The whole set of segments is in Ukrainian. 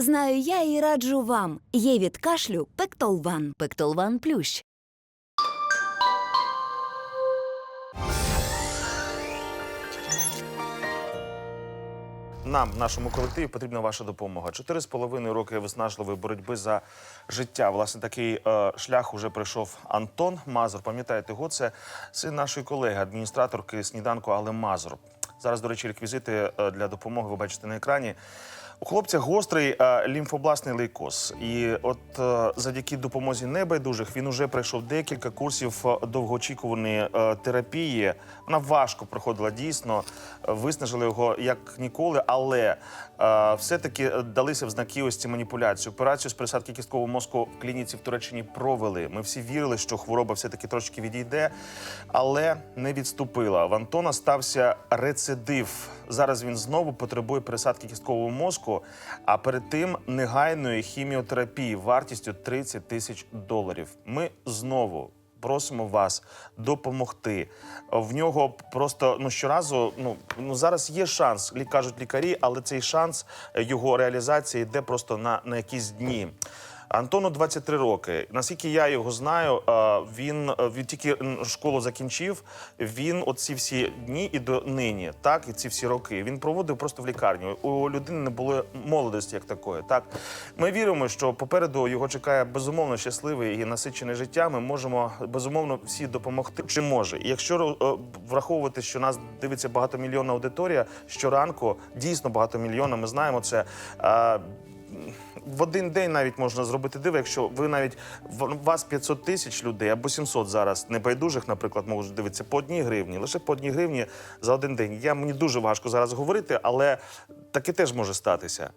Знаю я і раджу вам. Є від кашлю Пектолван. Пектолван Плющ. Нам, нашому колективі, потрібна ваша допомога. Чотири з половиною роки виснажливої боротьби за життя. Власне, такий е, шлях уже пройшов Антон Мазур. Пам'ятаєте його? Це син нашої колеги, адміністраторки сніданку Але Мазур. Зараз, до речі, реквізити е, для допомоги ви бачите на екрані. У хлопця гострий е, лімфобластний лейкоз. І от е, завдяки допомозі небайдужих він уже пройшов декілька курсів е, довгоочікуваної терапії. Вона важко проходила дійсно, виснажили його як ніколи, але все-таки далися в знаки ось ці маніпуляції. Операцію з пересадки кісткового мозку в клініці в Туреччині провели. Ми всі вірили, що хвороба все-таки трошки відійде, але не відступила. В Антона стався рецидив. Зараз він знову потребує пересадки кісткового мозку, а перед тим негайної хіміотерапії вартістю 30 тисяч доларів. Ми знову. Просимо вас допомогти. В нього просто ну щоразу, ну ну зараз є шанс, кажуть лікарі, але цей шанс його реалізації йде просто на, на якісь дні. Антону 23 роки. Наскільки я його знаю, е, він, е, він тільки школу закінчив. Він оці всі дні і до нині, так і ці всі роки він проводив просто в лікарні. У людини не було молодості як такої. Так ми віримо, що попереду його чекає безумовно щасливе і насичене життя. Ми можемо безумовно всі допомогти. Чи може? Якщо е, враховувати, що нас дивиться багатомільйонна аудиторія щоранку, дійсно багатомільйонна, ми знаємо це. В один день навіть можна зробити диво, якщо ви навіть вас 500 тисяч людей або 700 зараз небайдужих, наприклад, можуть дивитися по одній гривні, лише по одній гривні за один день. Я мені дуже важко зараз говорити, але таке теж може статися.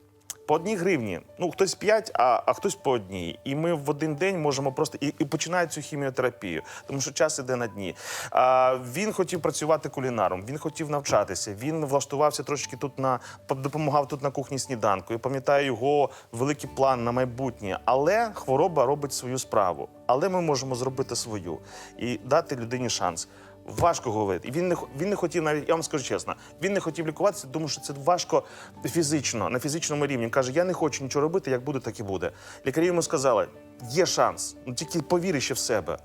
По одній гривні, ну хтось 5, а, а хтось по одній. І ми в один день можемо просто і, і починає цю хіміотерапію, тому що час іде на дні. А, він хотів працювати кулінаром, він хотів навчатися. Він влаштувався трошки тут на допомагав тут на кухні сніданку. Я пам'ятаю його великий план на майбутнє. Але хвороба робить свою справу. Але ми можемо зробити свою і дати людині шанс. Важко говорити. І він не він не хотів навіть, я вам скажу чесно, він не хотів лікуватися, тому що це важко фізично, на фізичному рівні. Він каже, я не хочу нічого робити, як буде, так і буде. Лікарі йому сказали, є шанс, ну тільки повіри ще в себе.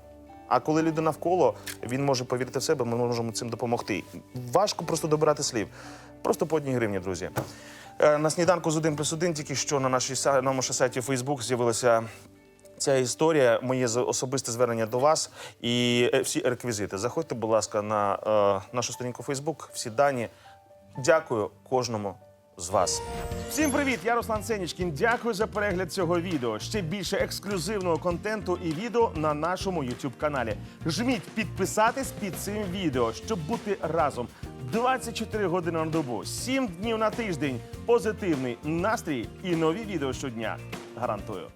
А коли людина навколо, він може повірити в себе, ми можемо цим допомогти. Важко просто добирати слів. Просто по одній гривні, друзі. Е, На сніданку з 1 плюс 1 тільки що на нашій на нашому сайті Facebook з'явилася Ця історія, моє особисте звернення до вас і е, всі реквізити. Заходьте, будь ласка, на е, нашу сторінку Фейсбук, всі дані. Дякую кожному з вас. Всім привіт! Я Руслан Сенічкін. Дякую за перегляд цього відео. Ще більше ексклюзивного контенту і відео на нашому youtube каналі. Жміть підписатись під цим відео, щоб бути разом 24 години на добу, 7 днів на тиждень, позитивний настрій і нові відео щодня. Гарантую.